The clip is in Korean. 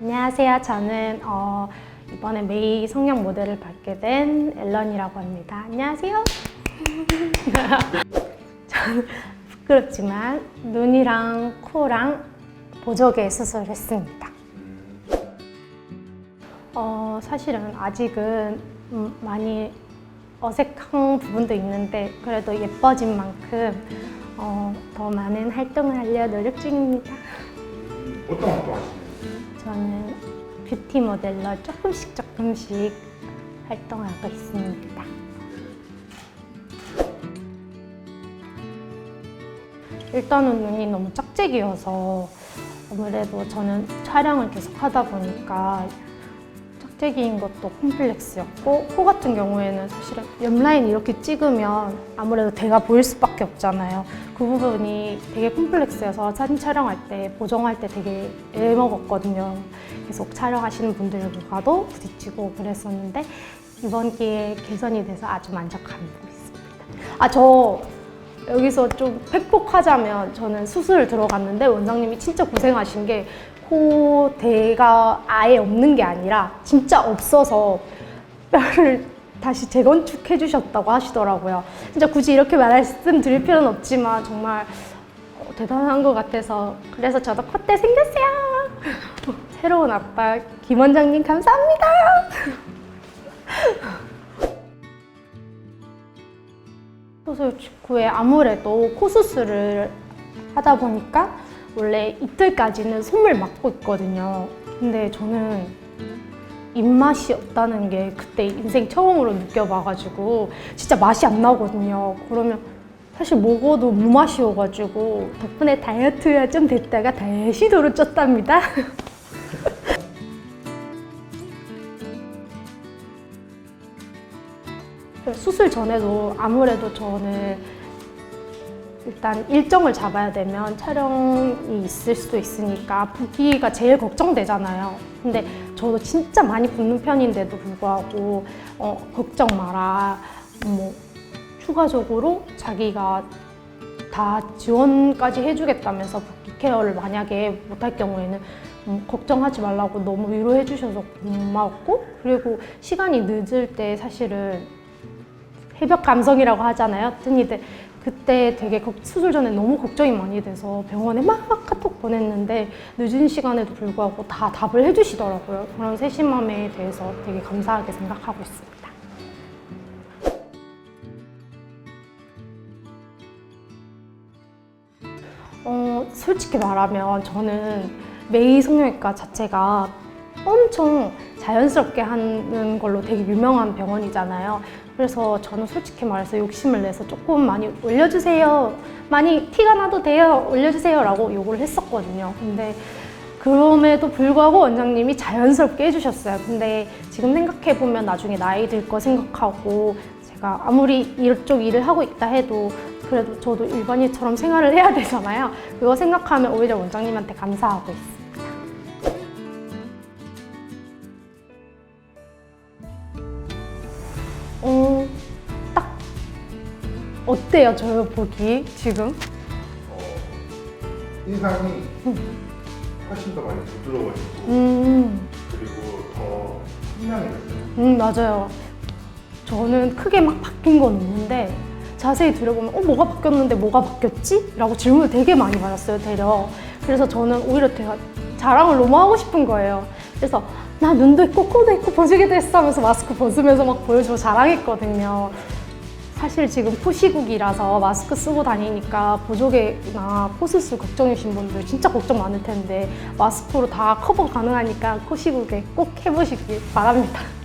안녕하세요. 저는 어, 이번에 메이 성형 모델을 받게 된 앨런이라고 합니다. 안녕하세요. 저는 부끄럽지만 눈이랑 코랑 보조개 수술했습니다. 어, 사실은 아직은 음, 많이 어색한 부분도 있는데 그래도 예뻐진 만큼 어, 더 많은 활동을 하려 노력 중입니다. 어떤 활동 하시나요? 저는 뷰티 모델로 조금씩 조금씩 활동하고 있습니다. 일단은 눈이 너무 짝짝이어서 아무래도 저는 촬영을 계속 하다 보니까 짝짝이인 것도 콤플렉스였고 코 같은 경우에는 사실은 옆라인 이렇게 찍으면 아무래도 대가 보일 수밖에 없잖아요. 그 부분이 되게 콤플렉스여서 사진 촬영할 때 보정할 때 되게 애먹었거든요. 계속 촬영하시는 분들과도 부딪히고 그랬었는데 이번 기회에 개선이 돼서 아주 만족하고 있습니다. 아 저 여기서 좀 팩폭하자면 저는 수술 들어갔는데 원장님이 진짜 고생하신 게 코 대가 아예 없는 게 아니라 진짜 없어서 뼈를 다시 재건축해 주셨다고 하시더라고요. 진짜 굳이 이렇게 말씀드릴 필요는 없지만 정말 어, 대단한 것 같아서 그래서 저도 콧대 생겼어요. 새로운 아빠 김 원장님 감사합니다. 수술 직후에 아무래도 코 수술을 하다 보니까 원래 이틀까지는 솜을 맞고 있거든요. 근데 저는 입맛이 없다는 게 그때 인생 처음으로 느껴봐가지고 진짜 맛이 안 나거든요. 그러면 사실 먹어도 무맛이어가지고 덕분에 다이어트가 좀 됐다가 다시 도로 쪘답니다. 수술 전에도 아무래도 저는 일단 일정을 잡아야 되면 촬영이 있을 수도 있으니까 붓기가 제일 걱정되잖아요. 근데 저도 진짜 많이 붓는 편인데도 불구하고 어, 걱정 마라. 뭐 추가적으로 자기가 다 지원까지 해주겠다면서 붓기 케어를 만약에 못할 경우에는 음, 걱정하지 말라고 너무 위로해 주셔서 고마웠고 그리고 시간이 늦을 때 사실은 해벽 감성이라고 하잖아요. 흔히들 그때 되게 걱- 수술 전에 너무 걱정이 많이 돼서 병원에 막 카톡 보냈는데 늦은 시간에도 불구하고 다 답을 해주시더라고요. 그런 세심함에 대해서 되게 감사하게 생각하고 있습니다. 어, 솔직히 말하면 저는 메이 성형외과 자체가 엄청 자연스럽게 하는 걸로 되게 유명한 병원이잖아요. 그래서 저는 솔직히 말해서 욕심을 내서 조금 많이 올려주세요. 많이 티가 나도 돼요. 올려주세요. 라고 요구를 했었거든요. 근데 그럼에도 불구하고 원장님이 자연스럽게 해주셨어요. 근데 지금 생각해보면 나중에 나이 들 거 생각하고 제가 아무리 이쪽 일을 하고 있다 해도 그래도 저도 일반인처럼 생활을 해야 되잖아요. 그거 생각하면 오히려 원장님한테 감사하고 있어요. 어때요, 저 보기 지금? 어, 인상이 훨씬 더 많이 부드러워지고 음, 그리고 더 선명해졌어요. 음 맞아요. 저는 크게 막 바뀐 건 없는데 자세히 들여보면 어 뭐가 바뀌었는데 뭐가 바뀌었지? 라고 질문을 되게 많이 받았어요, 되려. 그래서 저는 오히려 제가 자랑을 너무 하고 싶은 거예요. 그래서 나 눈도 있고 코도 있고 보조개도 했어 하면서 마스크 벗으면서 막 보여주고 자랑했거든요. 사실 지금 포시국이라서 마스크 쓰고 다니니까 보조개나 코수술 걱정이신 분들 진짜 걱정 많을 텐데 마스크로 다 커버 가능하니까 코시국에 꼭 해보시길 바랍니다.